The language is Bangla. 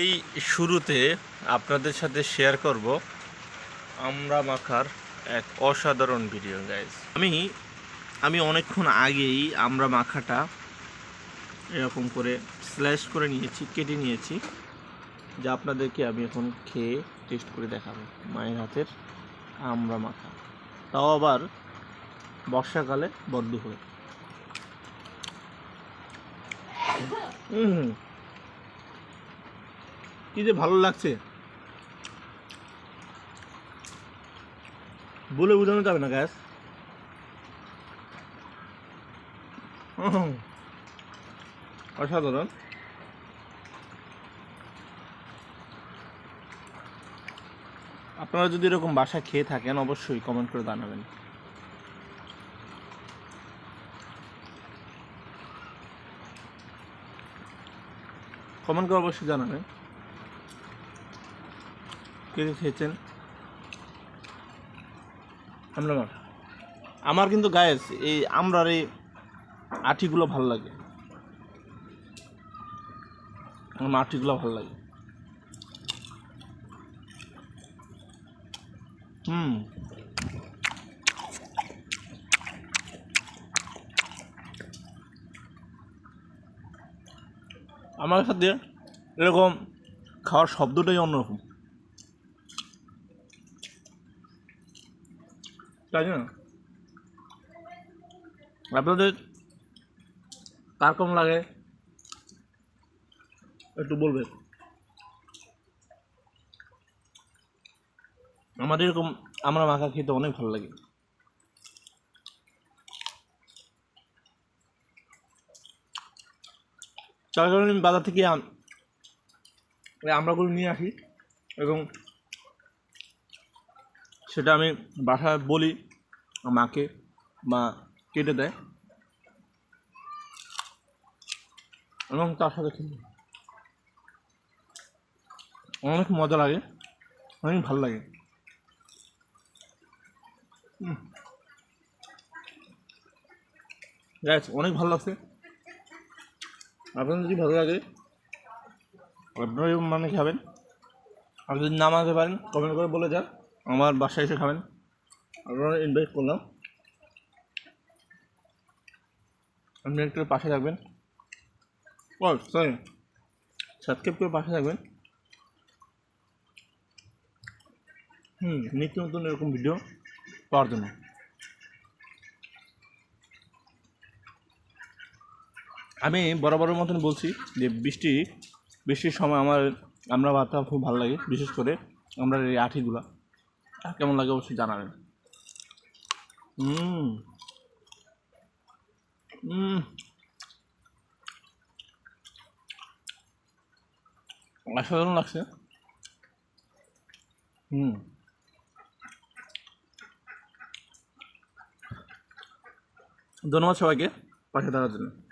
এই শুরুতে আপনাদের সাথে শেয়ার করব আমরা মাখার এক অসাধারণ ভিডিও গাইজ আমি আমি অনেকক্ষণ আগেই আমরা মাখাটা এরকম করে স্ল্যাশ করে নিয়েছি, কেটে নিয়েছি, যা আপনাদেরকে আমি এখন খেয়ে টেস্ট করে দেখাবো। মায়ের হাতের আমরা মাখা। তাও আবার বর্ষাকালে বদ্ধ হয়ে। হুম। কি যে ভালো লাগছে। বলে বোঝানো যাবে না গ্যাস অসাধারণ। আপনারা যদি এরকম বাসা খেয়ে থাকেন, অবশ্যই কমেন্ট করে জানাবেন। কমেন্ট করে অবশ্যই জানাবেন। কে খেয়েছেন? আমরা মার আমার কিন্তু গায়েস এই আমরার এই আঠিগুলো ভালো লাগে। আমার আঠিগুলো ভালো লাগে। হুম। আমার সাথে এরকম খাওয়ার শব্দটাই অন্যরকম। তাই আপনাদের কার কম লাগে? একটু বলবেন। আমাদের এরকম, আমরা মাখা খেতে অনেক ভালো লাগে। তার কারণে আমি বাজার থেকে আম- এই নিয়ে আসি এবং সেটা আমি বাসায় বলি, মাকে মা কেটে দেয়। এবং তার সাথে খেলি। অনেক মজা লাগে, অনেক ভালো লাগে। গ্যাস অনেক ভালো লাগছে। আপনাদের যদি ভালো লাগে আপনারা মানে খাবেন। আপনি যদি না মানতে পারেন কমেন্ট করে বলে যান। আমার বাসায় এসে খাবেন। আপনারা ইনভাইট করলাম। আপনি একটু পাশে থাকবেন। ও সরি সাবস্ক্রাইব করে পাশে থাকবেন। হুম, নিত্য নতুন এরকম ভিডিও পাওয়ার জন্য। আমি বরাবরের মতন বলছি যে বৃষ্টি, বৃষ্টির সময় আমার, আমরা ভাতটা খুব ভালো লাগে, বিশেষ করে আমরা এই আঠিগুলা। আর কেমন লাগে অবশ্যই জানাবেন। অসাধারণ লাগছে। হুম। ধন্যবাদ সবাইকে পাশে থাকার জন্য।